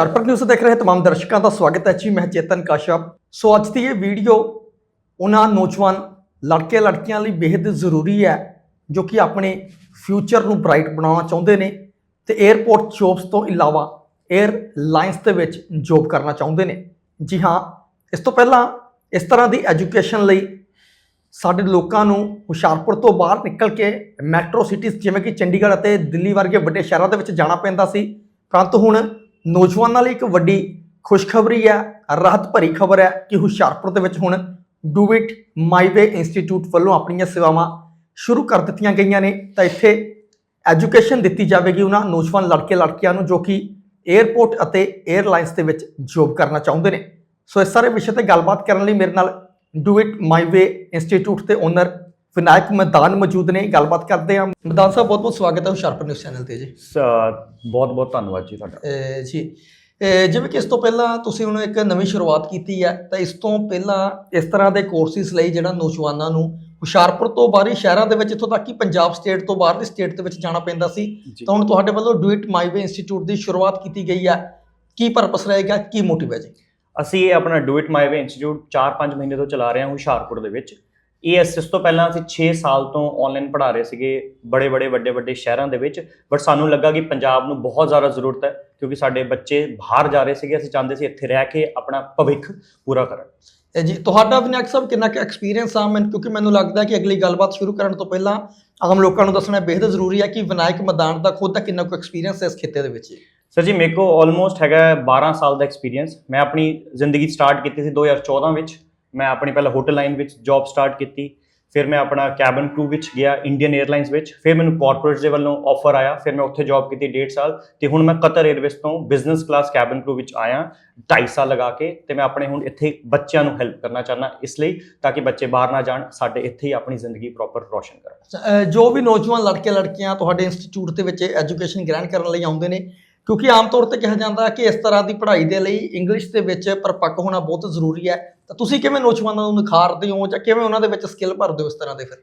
ਚਰਪਕ news ਦੇਖ ਰਹੇ तमाम ਦਰਸ਼ਕਾਂ ਦਾ ਸਵਾਗਤ ਹੈ ਜੀ, ਮੈਂ ਚੇਤਨ ਕਾਸ਼ਪ। ਸੋ ਅੱਜ ਦੀ ਇਹ ਵੀਡੀਓ ਉਹਨਾਂ ਨੌਜਵਾਨ ਲੜਕੇ ਲੜਕੀਆਂ ਲਈ ਬੇहद ਜ਼ਰੂਰੀ ਹੈ, ਜੋ ਕਿ ਆਪਣੇ ਫਿਊਚਰ ਨੂੰ ਬ੍ਰਾਈਟ ਬਣਾਉਣਾ ਚਾਹੁੰਦੇ ਨੇ ਤੇ 에어ਪੋਰਟ ਜੌਬਸ ਤੋਂ ਇਲਾਵਾ 에ਅਰ ਲਾਈਨਸ ਦੇ ਵਿੱਚ ਜੌਬ ਕਰਨਾ ਚਾਹੁੰਦੇ ਨੇ। ਜੀ ਹਾਂ, ਇਸ ਤੋਂ ਪਹਿਲਾਂ ਇਸ ਤਰ੍ਹਾਂ ਦੀ ਐਜੂਕੇਸ਼ਨ ਲਈ ਸਾਡੇ ਲੋਕਾਂ ਨੂੰ ਹੁਸ਼ਿਆਰਪੁਰ ਤੋਂ ਬਾਹਰ ਨਿਕਲ ਕੇ ਮੈਟਰੋ ਸਿਟੀਜ਼ ਜਿਵੇਂ ਕਿ ਚੰਡੀਗੜ੍ਹ ਅਤੇ ਦਿੱਲੀ ਵਰਗੇ ਵੱਡੇ ਸ਼ਹਿਰਾਂ ਦੇ ਵਿੱਚ ਜਾਣਾ ਪੈਂਦਾ ਸੀ, ਪਰੰਤੂ ਹੁਣ ਨੌਜਵਾਨਾਂ ਲਈ ਇੱਕ ਵੱਡੀ ਖੁਸ਼ਖਬਰੀ ਹੈ, ਰਾਹਤ ਭਰੀ ਖਬਰ ਹੈ ਕਿ ਹੁਸ਼ਿਆਰਪੁਰ ਦੇ ਵਿੱਚ ਹੁਣ ਡੂਇਟ ਇਟ ਮਾਈ ਇੰਸਟੀਚਿਊਟ ਵੱਲੋਂ ਆਪਣੀਆਂ ਸੇਵਾਵਾਂ ਸ਼ੁਰੂ ਕਰ ਦਿੱਤੀਆਂ ਗਈਆਂ ਨੇ। ਤਾਂ ਇੱਥੇ ਐਜੂਕੇਸ਼ਨ ਦਿੱਤੀ ਜਾਵੇਗੀ ਉਹਨਾਂ ਨੌਜਵਾਨ ਲੜਕੇ ਲੜਕੀਆਂ ਨੂੰ ਜੋ ਕਿ 에ਅਰਪੋਰਟ ਅਤੇ 에ਅਰਲਾਈਨਸ ਦੇ ਵਿੱਚ ਜੌਬ ਕਰਨਾ ਚਾਹੁੰਦੇ ਨੇ। ਸੋ ਇਸ ਸਾਰੇ ਵਿਸ਼ੇ ਤੇ ਗੱਲਬਾਤ ਕਰਨ ਲਈ ਮੇਰੇ ਨਾਲ do it it my institute ਦੇ ਓਨਰ ਵਿਨਾਇਕ ਮੈਦਾਨ ਮੌਜੂਦ ਨੇ ਗੱਲਬਾਤ ਕਰਦੇ ਹਾਂ। ਮੈਦਾਨ ਸਾਹਿਬ ਬਹੁਤ ਬਹੁਤ ਸਵਾਗਤ ਹੈ ਹੁਸ਼ਿਆਰਪੁਰ ਨਿਊਜ਼ ਚੈਨਲ ਤੇ ਜੀ। ਬਹੁਤ ਬਹੁਤ ਧੰਨਵਾਦ ਜੀ ਤੁਹਾਡਾ। ਜੀ। ਜਿਵੇਂ ਕਿ ਇਸ ਤੋਂ ਪਹਿਲਾਂ ਤੁਸੀਂ ਹੁਣ ਇੱਕ ਨਵੀਂ ਸ਼ੁਰੂਆਤ ਕੀਤੀ ਹੈ ਤਾਂ ਇਸ ਤੋਂ ਪਹਿਲਾਂ ਇਸ ਤਰ੍ਹਾਂ ਦੇ ਕੋਰਸਿਸ ਲਈ ਜਿਹੜਾ ਨੌਜਵਾਨਾਂ ਨੂੰ ਹੁਸ਼ਿਆਰਪੁਰ ਤੋਂ ਬਾਹਰੀ ਸ਼ਹਿਰਾਂ ਦੇ ਵਿੱਚ ਇੱਥੋਂ ਤੱਕ ਕਿ ਪੰਜਾਬ ਸਟੇਟ ਤੋਂ ਬਾਹਰਲੀ ਸਟੇਟ ਦੇ ਵਿੱਚ ਜਾਣਾ ਪੈਂਦਾ ਸੀ। ਤਾਂ ਹੁਣ ਤੁਹਾਡੇ ਵੱਲੋਂ do it my way institute ਦੀ ਸ਼ੁਰੂਆਤ ਕੀਤੀ ਗਈ ਹੈ। ਕੀ ਪਰਪਸ ਰਹੇਗਾ ਕੀ ਮੋਟਿਵ ਹੈ ਜੀ? ਅਸੀਂ ਇਹ ਆਪਣਾ do it my way institute 4-5 ਮਹੀਨੇ ਤੋਂ ਚਲਾ ਰਹੇ ਹਾਂ ਹੁਸ਼ਿਆਰਪੁਰ ਦੇ ਵਿੱਚ। ਇਹ ਇਸ ਤੋਂ ਪਹਿਲਾਂ ਅਸੀਂ 6 ਸਾਲ ਤੋਂ ਆਨਲਾਈਨ ਪੜ੍ਹਾ ਰਹੇ ਸੀਗੇ ਬੜੇ ਬੜੇ ਵੱਡੇ ਵੱਡੇ ਸ਼ਹਿਰਾਂ ਦੇ ਵਿੱਚ ਬਟ ਸਾਨੂੰ ਲੱਗਾ ਕਿ ਪੰਜਾਬ ਨੂੰ ਬਹੁਤ ਜ਼ਿਆਦਾ ਜ਼ਰੂਰਤ ਹੈ ਕਿਉਂਕਿ ਸਾਡੇ ਬੱਚੇ ਬਾਹਰ ਜਾ ਰਹੇ ਸੀਗੇ ਅਸੀਂ ਚਾਹੁੰਦੇ ਸੀ ਇੱਥੇ ਰਹਿ ਕੇ ਆਪਣਾ ਭਵਿੱਖ ਪੂਰਾ ਕਰਨ। ਜੀ ਤੁਹਾਡਾ ਵਿਨਾਇਕ ਸਾਹਿਬ ਕਿੰਨਾ ਕੁ ਐਕਸਪੀਰੀਅੰਸ ਆ? ਮੈਨੂੰ ਕਿਉਂਕਿ ਮੈਨੂੰ ਲੱਗਦਾ ਕਿ ਅਗਲੀ ਗੱਲਬਾਤ ਸ਼ੁਰੂ ਕਰਨ ਤੋਂ ਪਹਿਲਾਂ ਆਮ ਲੋਕਾਂ ਨੂੰ ਦੱਸਣਾ ਬੇहद ਜ਼ਰੂਰੀ ਹੈ ਕਿ ਵਿਨਾਇਕ ਮੈਦਾਨ ਦਾ ਖੁਦ ਦਾ ਕਿੰਨਾ ਕੁ ਐਕਸਪੀਰੀਅੰਸ ਹੈ ਇਸ ਖੇਤੇ ਦੇ ਵਿੱਚ ਸਰ ਜੀ ਮੇਰੇ ਕੋਲ ਆਲਮੋਸਟ ਹੈਗਾ ਹੈ 12 ਸਾਲ ਦਾ ਐਕਸਪੀਰੀਅੰਸ ਮੈਂ ਆਪਣੀ ਜ਼ਿੰਦਗੀ ਸਟਾਰਟ ਕੀਤੀ ਸੀ 2014 ਵਿੱਚ। ਮੈਂ ਆਪਣੀ ਪਹਿਲਾਂ ਹੋਟਲ ਲਾਈਨ ਵਿੱਚ ਜੌਬ ਸਟਾਰਟ ਕੀਤੀ, ਫਿਰ ਮੈਂ ਆਪਣਾ ਕੈਬਨ ਕਰੂ ਵਿੱਚ ਗਿਆ ਇੰਡੀਅਨ 에ਅਰਲਾਈਨਸ ਵਿੱਚ, ਫਿਰ ਮੈਨੂੰ ਕਾਰਪੋਰੇਟ ਦੇ ਵੱਲੋਂ ਆਫਰ ਆਇਆ, ਫਿਰ ਮੈਂ ਉੱਥੇ ਜੌਬ ਕੀਤੀ 1.5 ਸਾਲ, ਤੇ ਹੁਣ ਮੈਂ ਕਤਰ 에ਅਰਵੇਜ਼ ਤੋਂ ਬਿਜ਼ਨਸ ਕਲਾਸ ਕੈਬਨ ਕਰੂ ਵਿੱਚ ਆਇਆ 2.5 ਸਾਲ ਲਗਾ ਕੇ, ਤੇ ਮੈਂ ਆਪਣੇ ਹੁਣ ਇੱਥੇ ਬੱਚਿਆਂ ਨੂੰ ਹੈਲਪ ਕਰਨਾ ਚਾਹੁੰਦਾ, ਇਸ ਲਈ ਤਾਂ ਕਿ ਬੱਚੇ ਬਾਹਰ ਨਾ ਜਾਣ, ਸਾਡੇ ਇੱਥੇ ਹੀ ਆਪਣੀ ਜ਼ਿੰਦਗੀ ਪ੍ਰੋਪਰ ਰੋਸ਼ਨ ਕਰਨ। ਜੋ ਵੀ ਨੌਜਵਾਨ ਲੜਕੇ ਲੜਕੀਆਂ ਤੁਹਾਡੇ ਇੰਸਟੀਚਿਊਟ ਦੇ ਵਿੱਚ ਐਜੂਕੇਸ਼ਨ ਗ੍ਰਹਿਣ ਕਰਨ ਲਈ ਆਉਂਦੇ ਨੇ ਕਿਉਂਕਿ ਆਮ ਤੌਰ ਤੇ ਕਿਹਾ ਜਾਂਦਾ ਕਿ ਇਸ ਤਰ੍ਹਾਂ ਦੀ ਪੜ੍ਹਾਈ ਦੇ ਲਈ ਇੰਗਲਿਸ਼ ਦੇ ਵਿੱਚ ਪਰਪੱਕ ਹੋਣਾ ਬਹੁਤ ਜ਼ਰੂਰੀ ਹੈ। ਤਾਂ ਤੁਸੀਂ ਕਿਵੇਂ ਨੌਜਵਾਨਾਂ ਨੂੰ ਨਿਖਾਰਦੇ ਹੋ ਜਾਂ ਕਿਵੇਂ ਉਹਨਾਂ ਦੇ ਵਿੱਚ ਸਕਿੱਲ ਭਰਦੇ ਹੋ ਇਸ ਤਰ੍ਹਾਂ ਦੇ ਫਿਰ?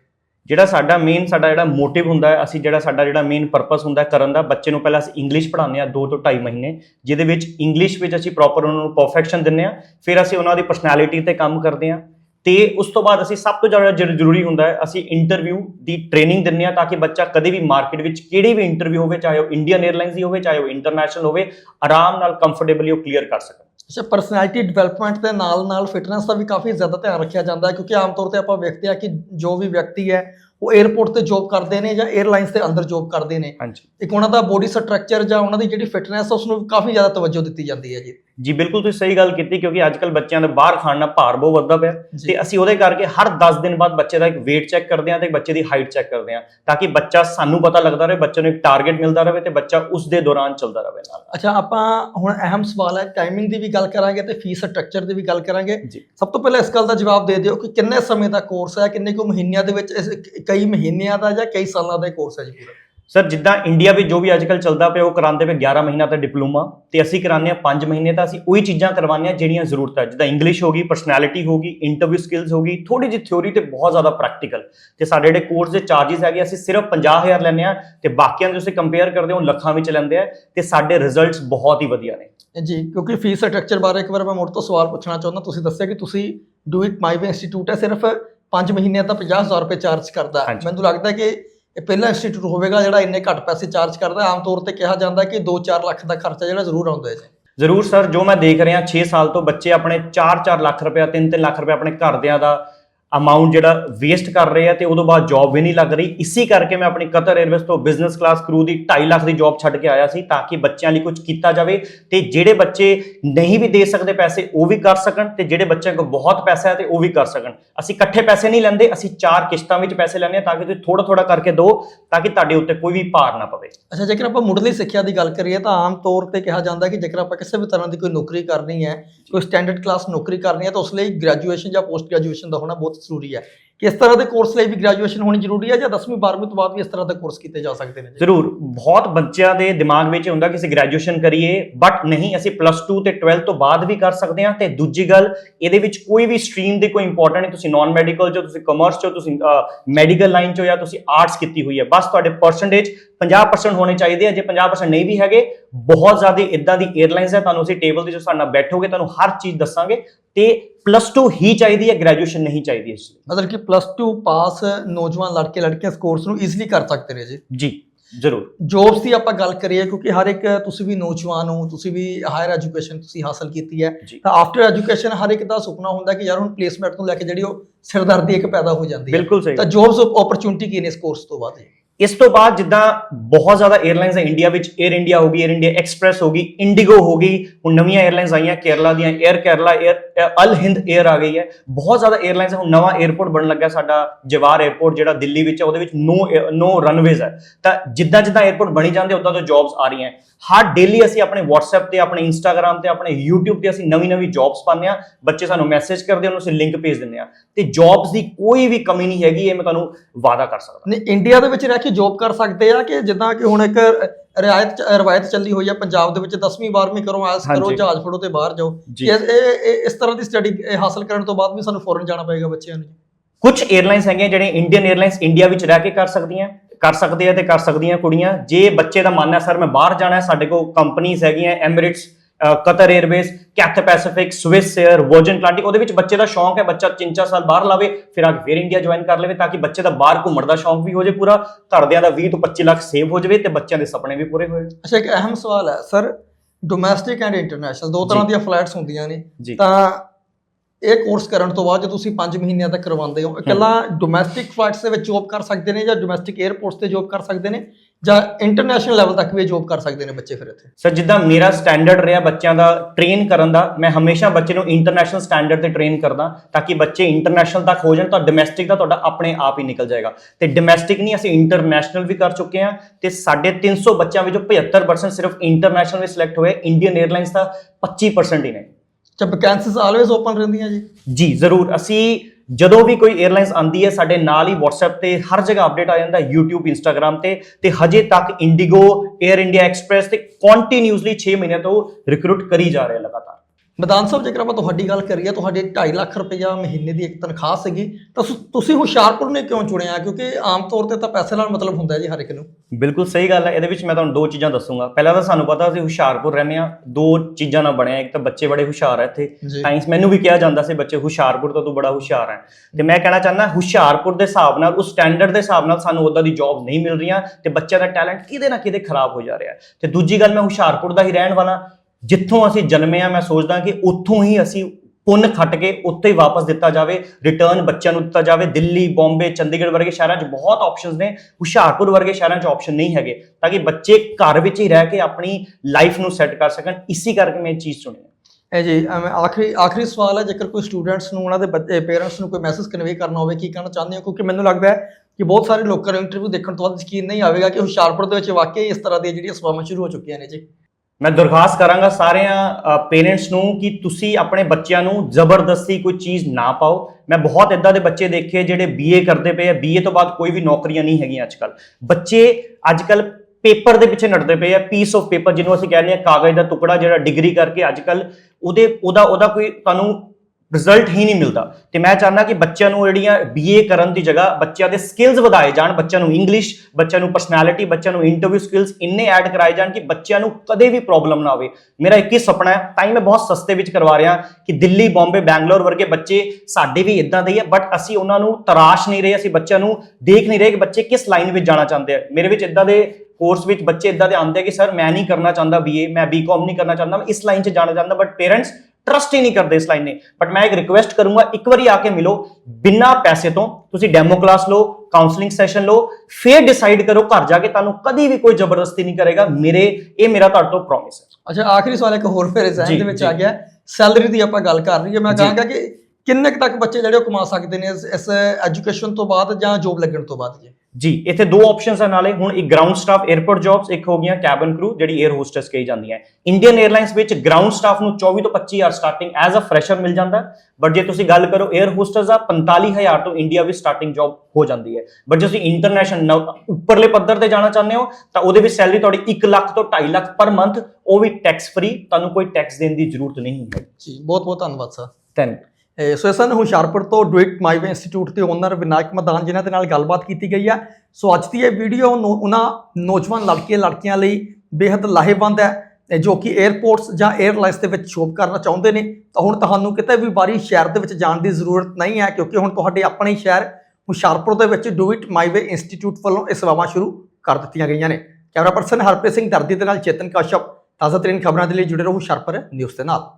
ਜਿਹੜਾ ਸਾਡਾ ਮੇਨ ਸਾਡਾ ਜਿਹੜਾ ਮੋਟਿਵ ਹੁੰਦਾ ਹੈ, ਅਸੀਂ ਜਿਹੜਾ ਸਾਡਾ ਜਿਹੜਾ ਮੇਨ ਪਰਪਸ ਹੁੰਦਾ ਹੈ ਕਰਨ ਦਾ, ਬੱਚੇ ਨੂੰ ਪਹਿਲਾਂ ਅਸੀਂ ਇੰਗਲਿਸ਼ ਪੜ੍ਹਾਉਂਦੇ ਹਾਂ 2 ਤੋਂ 2.5 ਮਹੀਨੇ, ਜਿਹਦੇ ਵਿੱਚ ਇੰਗਲਿਸ਼ ਵਿੱਚ ਅਸੀਂ ਪ੍ਰੋਪਰ ਉਹਨਾਂ ਨੂੰ ਪਰਫੈਕਸ਼ਨ ਦਿੰਦੇ ਹਾਂ, ਫਿਰ ਅਸੀਂ ਉਹਨਾਂ ਦੀ ਪਰਸਨੈਲਿਟੀ ਤੇ ਕੰਮ ਕਰਦੇ ਹਾਂ। ਤੇ ਉਸ ਤੋਂ ਬਾਅਦ ਅਸੀਂ ਸਭ ਤੋਂ ਜ਼ਿਆਦਾ ਜ਼ਰੂਰੀ ਹੁੰਦਾ ਹੈ ਅਸੀਂ ਇੰਟਰਵਿਊ ਦੀ ਟ੍ਰੇਨਿੰਗ ਦਿੰਨੇ ਆ ਤਾਂ ਕਿ ਬੱਚਾ ਕਦੇ ਵੀ ਮਾਰਕੀਟ ਵਿੱਚ ਕਿਹੜੀ ਵੀ ਇੰਟਰਵਿਊ ਹੋਵੇ ਚਾਹੇ ਉਹ ਇੰਡੀਅਨ 에ਅਰਲਾਈਨਸ ਦੀ ਹੋਵੇ ਚਾਹੇ ਉਹ ਇੰਟਰਨੈਸ਼ਨਲ ਹੋਵੇ ਆਰਾਮ ਨਾਲ ਕੰਫਰਟੇਬਲੀ ਉਹ ਕਲੀਅਰ ਕਰ ਸਕਣ। ਅੱਛਾ ਪਰਸਨੈਲਿਟੀ ਡਿਵੈਲਪਮੈਂਟ ਦੇ ਨਾਲ ਨਾਲ ਫਿਟਨੈਸ ਦਾ ਵੀ ਕਾਫੀ ਜ਼ਿਆਦਾ ਧਿਆਨ ਰੱਖਿਆ ਜਾਂਦਾ ਹੈ ਕਿਉਂਕਿ ਆਮ ਤੌਰ ਤੇ ਆਪਾਂ ਵੇਖਦੇ ਆ ਕਿ ਜੋ ਵੀ ਵਿਅਕਤੀ ਹੈ ਉਹ 에어ਪੋਰਟ ਤੇ ਜੌਬ ਕਰਦੇ ਨੇ ਜਾਂ 에ਅਰਲਾਈਨਸ ਦੇ ਅੰਦਰ ਜੌਬ ਕਰਦੇ ਨੇ। ਇੱਕ ਉਹਨਾਂ ਦਾ ਬੋਡੀ ਸਟਰਕਚਰ ਜਾਂ ਉਹਨਾਂ ਦੀ ਜਿਹੜੀ ਫਿਟਨੈਸ ਉਸ ਨੂੰ ਕਾਫੀ ਜ਼ਿਆਦਾ ਤਵੱਜੋ ਦਿੱਤੀ ਜਾਂਦੀ ਹੈ ਜੀ। ਜੀ ਬਿਲਕੁਲ ਤੁਸੀਂ ਸਹੀ ਗੱਲ ਕੀਤੀ ਕਿਉਂਕਿ ਅੱਜ ਕੱਲ ਬੱਚਿਆਂ ਦਾ ਬਾਹਰ ਖਾਣ ਨਾਲ ਭਾਰ ਬਹੁਤ ਵੱਧਦਾ ਪਿਆ। ਤੇ ਅਸੀਂ ਉਹਦੇ ਕਰਕੇ ਹਰ 10 ਦਿਨ ਬਾਅਦ ਬੱਚੇ ਦਾ ਇੱਕ weight ਚੈੱਕ ਕਰਦੇ ਹਾਂ ਤੇ ਬੱਚੇ ਦੀ ਹਾਈਟ ਚੈੱਕ ਕਰਦੇ ਹਾਂ ਤਾਂ ਕਿ ਬੱਚਾ ਸਾਨੂੰ ਪਤਾ ਲੱਗਦਾ ਰਹੇ ਬੱਚੇ ਨੂੰ ਇੱਕ ਟਾਰਗੇਟ ਮਿਲਦਾ ਰਹੇ ਤੇ ਬੱਚਾ ਉਸ ਦੇ ਦੌਰਾਨ ਚੱਲਦਾ ਰਹੇ ਨਾਲ। ਅੱਛਾ ਆਪਾਂ ਹੁਣ ਅਹਿਮ ਸਵਾਲ ਹੈ ਟਾਈਮਿੰਗ ਦੀ ਵੀ ਗੱਲ ਕਰਾਂਗੇ ਤੇ ਫੀਸ ਸਟਰਕਚਰ ਦੀ ਵੀ ਗੱਲ ਕਰਾਂਗੇ। ਸਭ ਤੋਂ ਪਹਿਲਾਂ ਇਸ ਗੱਲ ਦਾ ਜਵਾਬ ਦੇ ਦਿਓ ਕਿ ਕਿੰਨੇ ਸਮੇਂ ਦਾ ਕੋਰਸ ਹੈ ਕਿੰਨੇ ਕੁ ਮਹੀਨਿਆਂ ਦੇ ਵਿੱਚ ਇਸ- ਕਈ ਮਹੀਨਿਆਂ ਦਾ ਜਾਂ ਕਈ ਸਾਲਾਂ ਦਾ ਕੋਰਸ ਹੈ ਜੀ ਪੂਰਾ? ਸਰ ਜਿੱਦਾਂ ਇੰਡੀਆ ਵਿੱਚ ਜੋ ਵੀ ਅੱਜ ਕੱਲ ਚੱਲਦਾ ਪਿਆ ਉਹ ਕਰਾਉਂਦੇ ਪਏ 11 ਮਹੀਨਾ ਦਾ ਡਿਪਲੋਮਾ ਤੇ ਅਸੀਂ ਕਰਾਉਂਦੇ ਹਾਂ 5 ਮਹੀਨੇ ਤਾਂ ਅਸੀਂ ਉਹੀ ਚੀਜ਼ਾਂ ਕਰਵਾਉਂਦੇ ਹਾਂ ਜਿਹੜੀਆਂ ਜ਼ਰੂਰਤ ਹੈ। ਜਿੱਦਾਂ ਇੰਗਲਿਸ਼ ਹੋਗੀ ਪਰਸਨੈਲਿਟੀ ਹੋਗੀ ਇੰਟਰਵਿਊ ਸਕਿੱਲਸ ਹੋਗੀ ਥੋੜੀ ਜਿਹੀ ਥਿਉਰੀ ਤੇ ਬਹੁਤ ਜ਼ਿਆਦਾ ਪ੍ਰੈਕਟੀਕਲ ਤੇ ਸਾਡੇ ਜਿਹੜੇ ਕੋਰਸ ਦੇ ਚਾਰजेस ਹੈਗੇ ਅਸੀਂ ਸਿਰਫ 50000 ਲੈਂਦੇ ਆ ਤੇ ਬਾਕੀਆਂ ਦੇ ਤੁਸੀਂ ਕੰਪੇਅਰ ਕਰਦੇ ਹੋ ਲੱਖਾਂ ਵਿੱਚ ਲੈਂਦੇ ਆ ਤੇ ਸਾਡੇ ਰਿਜ਼ਲਟਸ ਬਹੁਤ ਹੀ ਵਧੀਆ ਨੇ। ਜੀ ਕਿਉਂਕਿ ਫੀਸ ਸਟਰਕਚਰ ਬਾਰੇ ਇੱਕ ਵਾਰ ਮੈਂ ਮੁੜ ਤੋਂ ਸਵਾਲ ਪੁੱਛਣਾ ਚਾਹੁੰਦਾ ਤੁਸੀਂ ਦੱਸਿਆ ਕਿ ਤੁਸੀਂ do it my way institute ਹੈ ਸਿਰਫ 5 ਮਹੀਨਿਆਂ ਦਾ 50000 ਰੁਪਏ ਚਾਰਜ ਕਰਦਾ। ਹੈ। ਮੈਨੂੰ ਲੱਗਦਾ ਕਿ ਇਹ ਪਹਿਲਾ ਇੰਸਟੀਚਿਊਟ ਹੋਵੇਗਾ ਜਿਹੜਾ ਇੰਨੇ ਘੱਟ ਪੈਸੇ ਚਾਰਜ ਕਰਦਾ, ਆਮ ਤੌਰ ਤੇ ਕਿਹਾ ਜਾਂਦਾ ਕਿ 2-4 ਲੱਖ ਦਾ ਖਰਚਾ ਜਿਹੜਾ ਜ਼ਰੂਰ ਆਉਂਦਾ ਹੈ ਜ਼ਰੂਰ ਸਰ, ਜੋ ਮੈਂ ਦੇਖ ਰਿਹਾ 6 ਸਾਲ ਤੋਂ ਬੱਚੇ ਆਪਣੇ 4-4 ਲੱਖ ਰੁਪਇਆ 3-3 ਲੱਖ ਰੁਪਇਆ ਆਪਣੇ ਘਰਦਿਆਂ ਦਾ ਅਮਾਉਂਟ ਜਿਹੜਾ ਵੇਸਟ ਕਰ ਰਹੇ ਆ ਤੇ ਉਦੋਂ ਬਾਅਦ ਜੌਬ ਵੀ ਨਹੀਂ ਲੱਗ ਰਹੀ। ਇਸੇ ਕਰਕੇ ਮੈਂ ਆਪਣੀ ਕਤਰ 에ਅਰਵੇਜ਼ ਤੋਂ ਬਿਜ਼ਨਸ ਕਲਾਸ ਕਰੂ ਦੀ 2.5 ਲੱਖ ਦੀ ਜੌਬ ਛੱਡ ਕੇ ਆਇਆ ਸੀ ਤਾਂ ਕਿ ਬੱਚਿਆਂ ਲਈ ਕੁਝ ਕੀਤਾ ਜਾਵੇ ਤੇ ਜਿਹੜੇ ਬੱਚੇ ਨਹੀਂ ਵੀ ਦੇ ਸਕਦੇ ਪੈਸੇ ਉਹ ਵੀ ਕਰ ਸਕਣ ਤੇ ਜਿਹੜੇ ਬੱਚਿਆਂ ਕੋਲ ਬਹੁਤ ਪੈਸਾ ਹੈ ਤੇ ਉਹ ਵੀ ਕਰ ਸਕਣ। ਅਸੀਂ ਇਕੱਠੇ ਪੈਸੇ ਨਹੀਂ ਲੈਂਦੇ, ਅਸੀਂ ਚਾਰ ਕਿਸ਼ਤਾਂ ਵਿੱਚ ਪੈਸੇ ਲੈਂਦੇ ਹਾਂ ਤਾਂ ਕਿ ਤੁਸੀਂ ਥੋੜਾ ਥੋੜਾ ਕਰਕੇ ਦਿਓ ਤਾਂ ਕਿ ਤੁਹਾਡੇ ਉੱਤੇ ਕੋਈ ਵੀ ਭਾਰ ਨਾ ਪਵੇ। ਅੱਛਾ, ਜੇਕਰ ਆਪਾਂ ਮੁੱਢਲੀ ਸਿੱਖਿਆ ਦੀ ਗੱਲ ਕਰੀਏ ਤਾਂ ਆਮ ਤੌਰ ਤੇ ਕਿਹਾ ਜਾਂਦਾ ਕਿ ਜੇਕਰ ਆਪਾਂ ਕਿਸੇ ਵੀ ਤਰ੍ਹਾਂ ਦੀ ਕੋਈ ਨੌਕਰੀ ਕਰਨੀ ਹੈ, ਕੋਈ ਸਟੈਂਡਰਡ ਕਲਾਸ ਨੌਕਰੀ ਕਰਨੀ ਹੈ ਤਾਂ ਉਸ ਲਈ ਗ੍ਰੈਜੂਏਸ਼ਨ ਜਾਂ ਪੋਸਟ ਗ੍ਰੈਜੂਏਸ਼ਨ ਦਾ ਹੋਣਾ ਬਹੁਤ ਜ਼ਰੂਰੀ ਹੈ ਕਿ ਇਸ ਤਰ੍ਹਾਂ ਦੇ ਕੋਰਸ ਲਈ ਵੀ ਗ੍ਰੈਜੂਏਸ਼ਨ ਹੋਣੀ ਜ਼ਰੂਰੀ ਹੈ ਜਾਂ 10ਵੀਂ 12ਵੀਂ ਤੋਂ ਬਾਅਦ ਵੀ ਇਸ ਤਰ੍ਹਾਂ ਦੇ ਕੋਰਸ ਕੀਤੇ ਜਾ ਸਕਦੇ ਨੇ ਜ਼ਰੂਰ ਬਹੁਤ ਬੱਚਿਆਂ ਦੇ ਦਿਮਾਗ ਵਿੱਚ ਹੁੰਦਾ ਕਿ ਅਸੀਂ ਗ੍ਰੈਜੂਏਸ਼ਨ ਕਰੀਏ ਬਟ ਨਹੀਂ ਅਸੀਂ ਪਲੱਸ 2 ਤੇ 12 ਤੋਂ ਬਾਅਦ ਵੀ ਕਰ ਸਕਦੇ ਹਾਂ ਤੇ ਦੂਜੀ ਗੱਲ ਇਹਦੇ ਵਿੱਚ ਕੋਈ ਵੀ ਸਟਰੀਮ ਦੀ ਕੋਈ ਇੰਪੋਰਟੈਂਟ ਨਹੀਂ ਤੁਸੀਂ ਨਾਨ ਮੈਡੀਕਲ ਚੋ ਤੁਸੀਂ ਕਮਰਸ ਚੋ ਤੁਸੀਂ ਮੈਡੀਕਲ ਲਾਈਨ ਚੋ ਜਾਂ ਤੁਸੀਂ ਆਰਟਸ ਕੀਤੀ ਹੋਈ ਹੈ ਬਸ ਤੁਹਾਡੇ ਪਰਸੈਂਟੇਜ 50% ਹੋਣੇ ਚਾਹੀਦੇ ਆ ਜੇ 50% ਨਹੀਂ ਵੀ ਹੈਗੇ ਬਹੁਤ ਜ਼ਿਆਦਾ ਇਦਾਂ ਦੀ 에ਅਰਲਾਈਨਸ ਹੈ ਤੁਹਾਨੂੰ ਅਸੀਂ ਟੇਬਲ ਤੇ ਜੋ ਸਾਡੇ ਨਾਲ ਬੈਠੋਗੇ ਤੁਹਾਨੂੰ ਹਰ ਚੀਜ਼ ਦੱਸਾਂਗੇ ਤੇ ਪਲੱਸ 2 ਹੀ ਚਾਹੀਦੀ ਹੈ ਗ੍ਰੈਜੂਏਸ਼ਨ ਨਹੀਂ ਚਾਹੀਦੀ ਇਸ ਲਈ। ਮਤਲਬ ਕਿ ਪਲੱਸ 2 ਪਾਸ ਨੌਜਵਾਨ ਲੜਕੇ ਲੜਕੀਆਂ ਇਸ ਕੋਰਸ ਨੂੰ ਈਜ਼ੀਲੀ ਕਰ ਸਕਦੇ ਨੇ ਜੀ। ਜੀ ਜ਼ਰੂਰ। ਜੋਬਸ ਦੀ ਆਪਾਂ ਗੱਲ ਕਰੀਏ ਕਿਉਂਕਿ ਹਰ ਇੱਕ ਤੁਸੀਂ ਵੀ ਨੌਜਵਾਨ ਹੋ ਤੁਸੀਂ ਵੀ ਹਾਇਰ ਐਜੂਕੇਸ਼ਨ ਤੁਸੀਂ ਹਾਸਲ ਕੀਤੀ ਹੈ ਤਾਂ ਆਫਟਰ ਐਜੂਕੇਸ਼ਨ ਹਰ ਇੱਕ ਦਾ ਸੁਪਨਾ ਹੁੰਦਾ ਕਿ ਯਾਰ ਹੁਣ ਪਲੇਸਮੈਂਟ ਤੋਂ ਲੈ ਕੇ ਜਿਹੜੀ ਉਹ ਸਿਰਦਰਦੀ ਇੱਕ ਪੈਦਾ ਹੋ ਜਾਂਦੀ ਹੈ। ਬਿਲਕੁਲ ਤਾਂ ਜੋਬਸ ਓਪਰਚੁਨਿਟੀ ਕੀ ਨੇ ਇਸ ਕੋਰਸ ਤੋਂ ਬਾਅਦ? ਇਸ ਤੋਂ ਬਾਅਦ ਜਿੱਦਾਂ ਬਹੁਤ ਜ਼ਿਆਦਾ 에ਅਰਲਾਈਨਸ ਹੈ ਇੰਡੀਆ ਵਿੱਚ 에ਅਰ ਇੰਡੀਆ ਹੋ ਗਈ 에ਅਰ ਇੰਡੀਆ ਐਕਸਪ੍ਰੈਸ ਹੋ ਗਈ ਇੰਡੀਗੋ ਹੋ ਗਈ ਹੁਣ ਨਵੀਆਂ 에ਅਰਲਾਈਨਸ ਆਈਆਂ ਕੇਰਲਾ ਦੀਆਂ air Kerala air Al Hind air ਆ ਗਈ ਹੈ। ਬਹੁਤ ਜ਼ਿਆਦਾ 에ਅਰਲਾਈਨਸ ਹੁਣ ਨਵਾਂ 에ਅਰਪੋਰਟ ਬਣਨ ਲੱਗਾ ਸਾਡਾ ਜਵਾਰ 에ਅਰਪੋਰਟ ਜਿਹੜਾ ਦਿੱਲੀ ਵਿੱਚ ਹੈ, ਉਹਦੇ ਵਿੱਚ ਨੋ ਨੋ ਰਨਵੇਜ਼ ਹੈ। ਤਾਂ ਜਿੱਦਾਂ ਜਿੱਦਾਂ 에ਅਰਪੋਰਟ ਬਣੀ ਜਾਂਦੇ, ਉਦਾਂ ਤੋਂ ਜੌਬਸ ਆ ਰਹੀਆਂ। ਹਰ ਡੇਲੀ ਅਸੀਂ ਆਪਣੇ WhatsApp ਤੇ, ਆਪਣੇ Instagram ਤੇ, ਆਪਣੇ YouTube ਤੇ ਅਸੀਂ ਨਵੀਂ ਨਵੀਂ ਜੌਬਸ ਪਾਉਂਦੇ ਆ ਬੱਚੇ ਸਾਨੂੰ ਮੈਸੇਜ ਕਰਦੇ, ਉਹਨਾਂ ਨੂੰ ਅਸੀਂ ਲਿੰਕ ਭੇਜ ਦਿੰਦੇ ਆ ਤੇ ਜੌਬਸ ਦੀ ਕੋਈ ਵੀ ਕਮੀ ਨਹੀਂ ਹੈਗੀ, ਇਹ ਮੈਂ ਤੁਹਾਨੂੰ ਵਾਅਦਾ ਕਰ ਸਕਦਾ। ਨਹੀਂ ਇੰਡੀਆ ਦੇ ਵਿੱਚ ਰਹਿ ਕੇ ਜੌਬ ਕਰ ਸਕਦੇ ਆ ਕਿ ਜਿੱਦਾਂ ਕਿ ਹੁਣ ਇੱਕ ਰਿਆਇਤ ਰਵਾਇਤ ਚੱਲੀ ਹੋਈ ਹੈ ਪੰਜਾਬ ਦੇ ਵਿੱਚ 10ਵੀਂ 12ਵੀਂ ਕਰੋ ਆਇਲਸ ਕਰੋ ਹਾਂਜੀ। ਜਹਾਜ਼ ਫੜੋ ਤੇ ਬਾਹਰ ਜਾਓ। ਇਹ- ਇਸ ਤਰ੍ਹਾਂ ਦੀ ਸਟੱਡੀ ਹਾਸਲ ਕਰਨ ਤੋਂ ਬਾਅਦ ਵੀ ਸਾਨੂੰ ਫੋਰਨ ਜਾਣਾ ਪਏਗਾ ਬੱਚਿਆਂ ਨੂੰ। ਕੁਝ 에ਅਰਲਾਈਨਸ ਹੈਗੀਆਂ ਜਿਹੜੇ ਇੰਡੀਅਨ 에ਅਰਲਾਈਨਸ ਇੰਡੀਆ ਵਿੱਚ ਰਹਿ ਕੇ ਕਰ ਸਕਦੀਆਂ ਕਰ ਸਕਦੇ ਆ ਤੇ ਕਰ ਸਕਦੀਆਂ ਕੁੜੀਆਂ। ਜੇ ਬੱਚੇ ਦਾ ਮਨ ਹੈ ਸਰ ਮੈਂ ਬਾਹਰ ਜਾਣਾ ਹੈ ਸਾਡੇ ਕੋਲ ਕੰਪਨੀਆਂ ਹੈਗੀਆਂ Emirates Qatar airways Cathay Pacific Swiss air Virgin Atlantic ਉਹਦੇ ਵਿੱਚ ਬੱਚੇ ਦਾ ਸ਼ੌਂਕ ਹੈ ਬੱਚਾ 3-4 ਸਾਲ ਬਾਹਰ ਲਾਵੇ ਫਿਰ ਆ ਕੇ ਇੰਡੀਆ ਜੁਆਇਨ ਕਰ ਲਵੇ ਤਾਂ ਕਿ ਬੱਚੇ ਦਾ ਬਾਹਰ ਘੁੰਮਣ ਦਾ ਸ਼ੌਂਕ ਵੀ ਹੋ ਜੇ ਪੂਰਾ ਘਰਦਿਆਂ ਦਾ 20 ਤੋਂ 25 ਲੱਖ ਸੇਵ ਹੋ ਜਾਵੇ ਤੇ ਬੱਚਿਆਂ ਦੇ ਸੁਪਨੇ ਵੀ ਪੂਰੇ ਹੋਏ। ਅੱਛਾ ਇੱਕ ਅਹਿਮ ਸਵਾਲ ਹੈ ਸਰ ਡੋਮੈਸਟਿਕ ਐਂਡ ਇੰਟਰਨੈਸ਼ਨਲ ਦੋ ਤਰ੍ਹਾਂ ਦੀਆਂ ਫਲਾਈਟਸ ਹੁੰਦੀਆਂ ਨੇ ਤਾਂ ਇਹ ਕੋਰਸ ਕਰਨ ਤੋਂ ਬਾਅਦ ਜੇ ਤੁਸੀਂ 5 ਮਹੀਨਿਆਂ ਤੱਕ ਕਰਵਾਉਂਦੇ ਹੋ ਇਕੱਲਾ ਡੋਮੈਸਟਿਕ ਫਲਾਈਟਸ ਦੇ ਵਿੱਚ ਜੌਬ ਕਰ ਸਕਦੇ ਨੇ ਜਾਂ ਡੋਮੈਸਟਿਕ 에ਅਰਪੋਰਟਸ ਤੇ ਜੌਬ ਕਰ ਸਕਦੇ ਨੇ? ਜਾਂ ਇੰਟਰਨੈਸ਼ਨਲ ਲੈਵਲ ਤੱਕ ਵੀ ਜੋਬ ਕਰ ਸਕਦੇ ਨੇ ਬੱਚੇ ਫਿਰ ਇੱਥੇ? ਸਰ ਜਿੱਦਾਂ ਮੇਰਾ ਸਟੈਂਡਰਡ ਰਿਹਾ ਬੱਚਿਆਂ ਦਾ ਟ੍ਰੇਨ ਕਰਨ ਦਾ ਮੈਂ ਹਮੇਸ਼ਾ ਬੱਚੇ ਨੂੰ ਇੰਟਰਨੈਸ਼ਨਲ ਸਟੈਂਡਰਡ ਤੇ ਟ੍ਰੇਨ ਕਰਦਾ ਤਾਂ ਕਿ ਬੱਚੇ ਇੰਟਰਨੈਸ਼ਨਲ ਤੱਕ ਹੋ ਜਾਣ ਤਾਂ ਡੋਮੈਸਟਿਕ ਦਾ ਤੁਹਾਡਾ ਆਪਣੇ ਆਪ ਹੀ ਨਿਕਲ ਜਾਏਗਾ। ਤੇ ਡੋਮੈਸਟਿਕ ਨਹੀਂ ਅਸੀਂ ਇੰਟਰਨੈਸ਼ਨਲ ਵੀ ਕਰ ਚੁੱਕੇ ਹਾਂ ਤੇ ਸਾਡੇ 300 ਬੱਚਿਆਂ ਵਿੱਚੋਂ 75% ਸਿਰਫ ਇੰਟਰਨੈਸ਼ਨਲ ਵਿੱਚ ਸਿਲੈਕਟ ਹੋਏ ਇੰਡੀਅਨ 에ਅਰਲਾਈਨਸ ਦਾ 25% ਹੀ ਨੇ। ਜਾਂ ਵੈਕੈਂਸੀਜ਼ ਆਲਵੇਜ਼ ਓਪਨ ਰਹਿੰਦੀਆਂ ਜੀ? ਜੀ ਜ਼ਰੂਰ। ਅਸੀਂ ਜਦੋਂ ਵੀ ਕੋਈ 에ਅਰਲਾਈਨਸ ਆਂਦੀ ਹੈ, ਸਾਡੇ ਨਾਲ ਹੀ WhatsApp ਤੇ ਹਰ ਜਗ੍ਹਾ ਅਪਡੇਟ ਆ ਜਾਂਦਾ, YouTube, Instagram ਤੇ ਤੇ ਹਜੇ ਤੱਕ ਇੰਡੀਗੋ 에ਅਰ ਇੰਡੀਆ ਐਕਸਪ੍ਰੈਸ ਤੇ ਕੰਟੀਨਿਊਸਲੀ 6 ਮਹੀਨੇ ਤੋਂ ਰਿਕਰੂਟ ਕਰੀ ਜਾ ਰਹੇ ਲਗਾਤਾਰ। ਮੈਦਾਨ ਸਾਹਿਬ ਜੇਕਰ ਆਪਾਂ ਤੁਹਾਡੀ ਗੱਲ ਕਰੀਏ ਤੁਹਾਡੀ 2.5 ਲੱਖ ਰੁਪਇਆ ਮਹੀਨੇ ਦੀ ਇੱਕ ਤਨਖਾਹ ਸੀਗੀ ਤਾਂ ਤੁਸੀਂ ਹੁਸ਼ਿਆਰਪੁਰ ਨੇ ਕਿਉਂ ਚੁਣਿਆ? ਕਿਉਂਕਿ ਆਮ ਤੌਰ ਤੇ ਤਾਂ ਪੈਸੇ ਨਾਲ ਮਤਲਬ ਹੁੰਦਾ ਜੀ ਹਰ ਇੱਕ ਨੂੰ। ਬਿਲਕੁਲ ਸਹੀ ਗੱਲ ਹੈ। ਇਹਦੇ ਵਿੱਚ ਮੈਂ ਤੁਹਾਨੂੰ ਦੋ ਚੀਜ਼ਾਂ ਦੱਸੂਗਾ। ਪਹਿਲਾਂ ਤਾਂ ਸਾਨੂੰ ਪਤਾ ਅਸੀਂ ਹੁਸ਼ਿਆਰਪੁਰ ਰਹਿੰਦੇ ਆ ਦੋ ਚੀਜ਼ਾਂ ਨਾਲ ਬਣਿਆ। ਇੱਕ ਤਾਂ ਬੱਚੇ ਬੜੇ ਹੁਸ਼ਿਆਰ ਹੈ ਇੱਥੇ। ਸਾਇੰਸ ਮੈਨੂੰ ਵੀ ਕਿਹਾ ਜਾਂਦਾ ਸੀ ਬੱਚੇ ਹੁਸ਼ਿਆਰਪੁਰ ਤੋਂ ਤੂੰ ਬੜਾ ਹੁਸ਼ਿਆਰ ਹੈ। ਤੇ ਮੈਂ ਕਹਿਣਾ ਚਾਹੁੰਦਾ ਹੁਸ਼ਿਆਰਪੁਰ ਦੇ ਹਿਸਾਬ ਨਾਲ ਉਸ ਸਟੈਂਡਰਡ ਦੇ ਹਿਸਾਬ ਨਾਲ ਸਾਨੂੰ ਉਦਾਂ ਦੀ ਜੌਬ ਨਹੀਂ ਮਿਲ ਰਹੀਆਂ ਤੇ ਬੱਚਿਆਂ ਦਾ ਟੈਲੈਂਟ ਕਿਤੇ ਨਾ ਕਿਤੇ ਖਰਾਬ ਹੋ ਜਾ ਰਿਹਾ ਤੇ ਦੂਜੀ ਗੱਲ ਮੈਂ ਹੁਸ਼ਿਆਰਪੁਰ ਦਾ ਹੀ ਰਹਿਣ ਵਾਲਾ। ਜਿੱਥੋਂ ਅਸੀਂ ਜਨਮੇ ਆ ਮੈਂ ਸੋਚਦਾ ਕਿ ਉੱਥੋਂ ਹੀ ਅਸੀਂ ਪੁੰਨ ਖੱਟ ਕੇ ਉੱਤੇ ਹੀ ਵਾਪਸ ਦਿੱਤਾ ਜਾਵੇ ਰਿਟਰਨ ਬੱਚਿਆਂ ਨੂੰ ਦਿੱਤਾ ਜਾਵੇ, ਦਿੱਲੀ ਬੰਬੇ ਚੰਡੀਗੜ੍ਹ ਵਰਗੇ ਸ਼ਹਿਰਾਂ 'ਚ ਬਹੁਤ ਆਪਸ਼ਨਸ ਨੇ, ਹੁਸ਼ਿਆਰਪੁਰ ਵਰਗੇ ਸ਼ਹਿਰਾਂ 'ਚ ਆਪਸ਼ਨ ਨਹੀਂ ਹੈਗੇ, ਤਾਂ ਕਿ ਬੱਚੇ ਘਰ ਵਿੱਚ ਹੀ ਰਹਿ ਕੇ ਆਪਣੀ ਲਾਈਫ ਨੂੰ ਸੈੱਟ ਕਰ ਸਕਣ, ਇਸੇ ਕਰਕੇ ਮੈਂ ਇਹ ਚੀਜ਼ ਚੁਣੀ ਹੈ। ਇਹ ਜੀ ਆਖਰੀ ਆਖਰੀ ਸਵਾਲ ਹੈ, ਜੇਕਰ ਕੋਈ ਸਟੂਡੈਂਟਸ ਨੂੰ ਉਹਨਾਂ ਦੇ ਬੱਚੇ ਪੇਰੈਂਟਸ ਨੂੰ ਕੋਈ ਮੈਸੇਜ ਕਨਵੇ ਕਰਨਾ ਹੋਵੇ, ਕੀ ਕਹਿਣਾ ਚਾਹੁੰਦੇ ਹੋ? ਕਿਉਂਕਿ ਮੈਨੂੰ ਲੱਗਦਾ ਹੈ ਕਿ ਬਹੁਤ ਸਾਰੇ ਲੋਕਾਂ ਨੂੰ ਇੰਟਰਵਿਊ ਦੇਖਣ ਤੋਂ ਬਾਅਦ ਯਕੀਨ ਨਹੀਂ ਆਵੇਗਾ ਕਿ ਹੁਸ਼ਿਆਰਪੁਰ ਦੇ ਵਿੱਚ ਵਾਕਈ ਇਸ ਤਰ੍ਹਾਂ ਦੀਆਂ ਜਿਹੜੀਆਂ ਸੇਵਾਵਾਂ ਸ਼ੁਰੂ ਹੋ ਚੁੱਕੀਆਂ ਨੇ ਜੀ। ਮੈਂ ਦਰਖਾਸਤ ਕਰਾਂਗਾ ਸਾਰਿਆਂ ਪੇਰੈਂਟਸ ਨੂੰ ਕਿ ਤੁਸੀਂ ਆਪਣੇ ਬੱਚਿਆਂ ਨੂੰ ਜ਼ਬਰਦਸਤੀ ਕੋਈ ਚੀਜ਼ ਨਾ ਪਾਓ। ਮੈਂ ਬਹੁਤ ਇਦਾਂ ਦੇ ਬੱਚੇ ਦੇਖੇ ਜਿਹੜੇ ਬੀਏ ਕਰਦੇ ਪਏ ਆ। ਬੀਏ ਤੋਂ ਬਾਅਦ ਕੋਈ ਵੀ ਨੌਕਰੀਆਂ ਨਹੀਂ ਹੈਗੀਆਂ ਅੱਜਕੱਲ ਬੱਚੇ ਅੱਜਕੱਲ ਪੇਪਰ ਦੇ ਪਿੱਛੇ ਨੱਠਦੇ ਪਏ ਆ। ਪੀਸ ਆਫ ਪੇਪਰ ਜਿਹਨੂੰ ਅਸੀਂ ਕਹਿੰਦੇ ਆ, ਕਾਗਜ਼ ਦਾ ਟੁਕੜਾ ਜਿਹੜਾ ਡਿਗਰੀ ਕਰਕੇ ਅੱਜਕੱਲ ਉਹਦੇ, ਉਹਦਾ ਉਹਦਾ ਕੋਈ ਤੁਹਾਨੂੰ ਰਿਜ਼ਲਟ ਹੀ ਨਹੀਂ ਮਿਲਦਾ। ਤੇ ਮੈਂ ਚਾਹੁੰਦਾ ਕਿ ਬੱਚਿਆਂ ਨੂੰ ਜਿਹੜੀਆਂ ਬੀਏ ਕਰਨ ਦੀ ਜਗ੍ਹਾ ਬੱਚਿਆਂ ਦੇ ਸਕਿੱਲਸ ਵਧਾਏ ਜਾਣ, ਬੱਚਿਆਂ ਨੂੰ ਇੰਗਲਿਸ਼ ਬੱਚਿਆਂ ਨੂੰ ਪਰਸਨੈਲਿਟੀ ਬੱਚਿਆਂ ਨੂੰ ਇੰਟਰਵਿਊ ਸਕਿੱਲਸ ਇੰਨੇ ਐਡ ਕਰਾਏ ਜਾਣ ਕਿ ਬੱਚਿਆਂ ਨੂੰ ਕਦੇ ਵੀ ਪ੍ਰੋਬਲਮ ਨਾ ਆਵੇ ਮੇਰਾ ਇੱਕ ਹੀ ਸੁਪਨਾ ਹੈ, ਤਾਂ ਹੀ ਮੈਂ ਬਹੁਤ ਸਸਤੇ ਵਿੱਚ ਕਰਵਾ ਰਿਹਾ ਕਿ ਦਿੱਲੀ, ਬੰਬੇ, ਬੈਂਗਲੌਰ ਵਰਗੇ ਬੱਚੇ ਸਾਡੇ ਵੀ ਇਦਾਂ ਦੇ ਹੀ ਆ ਬਟ ਅਸੀਂ ਉਹਨਾਂ ਨੂੰ ਤਰਾਸ਼ ਨਹੀਂ ਰਹੇ, ਅਸੀਂ ਬੱਚਿਆਂ ਨੂੰ ਦੇਖ ਨਹੀਂ ਰਹੇ ਕਿ ਬੱਚੇ ਕਿਸ ਲਾਈਨ ਵਿੱਚ ਜਾਣਾ ਚਾਹੁੰਦੇ ਆ। ਮੇਰੇ ਵਿੱਚ ਇਦਾਂ ਦੇ ਕੋਰਸ ਵਿੱਚ ਬੱਚੇ ਇਦਾਂ ਦੇ ਆਉਂਦੇ ਕਿ ਸਰ ਮੈਂ ਨਹੀਂ ਕਰਨਾ ਚਾਹੁੰਦਾ ਬੀਏ ਮੈਂ ਬੀਕਾਮ ਨਹੀਂ ਕਰਨਾ ਚਾਹੁੰਦਾ, ਮੈਂ ਇਸ ਲਾਈਨ 'ਚ ਜਾਣਾ ਚਾਹੁੰਦਾ ਬਟ ਪੇਰੈਂਟਸ ਟਰਸਟ ਹੀ ਨਹੀਂ ਕਰਦੇ ਇਸ ਲਾਈਨ ਨੇ। ਬਟ ਮੈਂ ਇੱਕ ਰਿਕੁਐਸਟ ਕਰੂੰਗਾ ਇੱਕ ਵਾਰੀ ਆ ਕੇ ਮਿਲੋ ਬਿਨਾਂ ਪੈਸੇ ਤੋਂ ਤੁਸੀਂ ਡੈਮੋ ਕਲਾਸ ਲਓ ਕਾਉਂਸਲਿੰਗ ਸੈਸ਼ਨ ਲਓ ਫਿਰ ਡਿਸਾਈਡ ਕਰੋ ਘਰ ਜਾ ਕੇ ਤੁਹਾਨੂੰ ਕਦੀ ਵੀ ਕੋਈ ਜ਼ਬਰਦਸਤੀ ਨਹੀਂ ਕਰੇਗਾ। ਮੇਰੇ ਇਹ ਮੇਰਾ ਤੁਹਾਡੇ ਤੋਂ ਪ੍ਰੋਮਿਸ ਹੈ। ਅੱਛਾ ਆਖਰੀ ਸਵਾਲ ਇੱਕ ਹੋਰ ਮੇਰੇ ਜੀ, ਜ਼ਹਿਨ ਦੇ ਵਿੱਚ। ਆ ਗਿਆ। ਸੈਲਰੀ ਦੀ ਆਪਾਂ ਗੱਲ ਕਰ ਰਹੀ ਹੈ ਮੈਂ। ਕਹਾਂਗਾ ਕਿ ਕਿੰਨੇ ਕੁ ਤੱਕ ਬੱਚੇ ਜਿਹੜੇ ਉਹ ਕਮਾ ਸਕਦੇ ਨੇ ਇਸ ਐਜੂਕੇਸ਼ਨ ਤੋਂ ਬਾਅਦ ਜਾਂ ਜੋਬ ਲੱਗਣ ਤੋਂ ਬਾਅਦ ਜੀ? ਜੀ ਇੱਥੇ ਦੋ ਆਪਸ਼ਨਸ ਆ ਨਾਲੇ। ਹੁਣ ਇੱਕ ਗਰਾਊਂਡ ਸਟਾਫ 에어ਪੋਰਟ ਜੌਬਸ ਇੱਕ ਹੋ ਗਈਆਂ ਕੈਬਨ ਕਰੂ ਜਿਹੜੀ 에ਅਰ ਹੋਸਟਸ ਕਹੀ ਜਾਂਦੀ ਹੈ। ਇੰਡੀਅਨ 에ਅਰਲਾਈਨਸ ਵਿੱਚ ਗਰਾਊਂਡ ਸਟਾਫ ਨੂੰ 24 ਤੋਂ 25 ਹਜ਼ਾਰ ਸਟਾਰਟਿੰਗ ਐਜ਼ ਅ ਫਰੈਸ਼ਰ ਮਿਲ ਜਾਂਦਾ। ਬਟ ਜੇ ਤੁਸੀਂ ਗੱਲ ਕਰੋ 에ਅਰ ਦਾ ਆ ਹਜ਼ਾਰ ਤੋਂ ਇੰਡੀਆ ਵਿੱਚ ਸਟਾਰਟਿੰਗ ਜੌਬ ਹੋ ਜਾਂਦੀ ਹੈ। ਬਟ ਜੇ ਤੁਸੀਂ ਇੰਟਰਨੈਸ਼ਨਲ ਉੱਪਰਲੇ ਪੱਧਰ ਤੇ ਜਾਣਾ ਚਾਹੁੰਦੇ ਹੋ ਤਾਂ ਉਹਦੇ ਵਿੱਚ ਸੈਲਰੀ ਤੁਹਾਡੀ 1 ਲੱਖ ਤੋਂ 2.5 ਲੱਖ ਪਰ ਮੰਥ ਉਹ ਵੀ ਟੈਕਸ ਫਰੀ ਤੁਹਾਨੂੰ ਕੋਈ ਟੈਕਸ ਦੇਣ ਦੀ ਜ਼ਰੂਰਤ ਨਹੀਂ ਹੈ। ਜੀ ਬਹੁਤ ਬਹੁਤ ਧੰਨਵਾਦ ਸਰ ਥੈਂਕ ਸੋ ਇਸ ਹਨ ਹੁਸ਼ਿਆਰਪੁਰ ਤੋਂ do it my way institute ਦੇ ਓਨਰ ਵਿਨਾਇਕ ਮਦਾਨ ਜਿਨ੍ਹਾਂ ਦੇ ਨਾਲ ਗੱਲਬਾਤ ਕੀਤੀ ਗਈ ਹੈ। ਸੋ ਅੱਜ ਦੀ ਇਹ ਵੀਡੀਓ ਉਹਨਾਂ ਨੌਜਵਾਨ ਲੜਕੀਆਂ ਲੜਕੀਆਂ ਲਈ ਬੇहद ਲਾਹੇਵੰਦ ਹੈ ਜੋ ਕਿ 에ਅਰਪੋਰਟਸ ਜਾਂ 에ਅਰਲਾਈਨਸ ਦੇ ਵਿੱਚ ਸ਼ੋਪ ਕਰਨਾ ਚਾਹੁੰਦੇ ਨੇ। ਤਾਂ ਹੁਣ ਤੁਹਾਨੂੰ ਕਿਤੇ ਵੀ ਬਾਰੀ ਸ਼ਹਿਰ ਦੇ ਵਿੱਚ ਜਾਣ ਦੀ ਜ਼ਰੂਰਤ ਨਹੀਂ ਹੈ ਕਿਉਂਕਿ ਹੁਣ ਤੁਹਾਡੇ ਆਪਣੇ ਸ਼ਹਿਰ ਹੁਸ਼ਿਆਰਪੁਰ ਦੇ ਵਿੱਚ ਡੁਇਟ ਮਾਈਵੇ ਇੰਸਟੀਚਿਊਟ ਵੱਲੋਂ ਇਹ ਸੇਵਾਵਾਂ ਸ਼ੁਰੂ ਕਰ ਦਿੱਤੀਆਂ ਗਈਆਂ ਨੇ। ਕੈਮਰਾ ਪਰਸਨ ਹਰਪ੍ਰੀਤ ਸਿੰਘ ਦਰਦੀ ਦੇ ਨਾਲ ਚੇਤਨ ਕਾਸ਼ਪ ਤਾਜ਼ਾ ਤਰੀਨ ਖਬਰਾਂ ਦੇ ਲਈ ਜੁੜੇ ਰਹੋ ਹੁਸ਼ਿਆਰਪੁਰ ਨਿਊਜ਼ ਦੇ ਨਾਲ।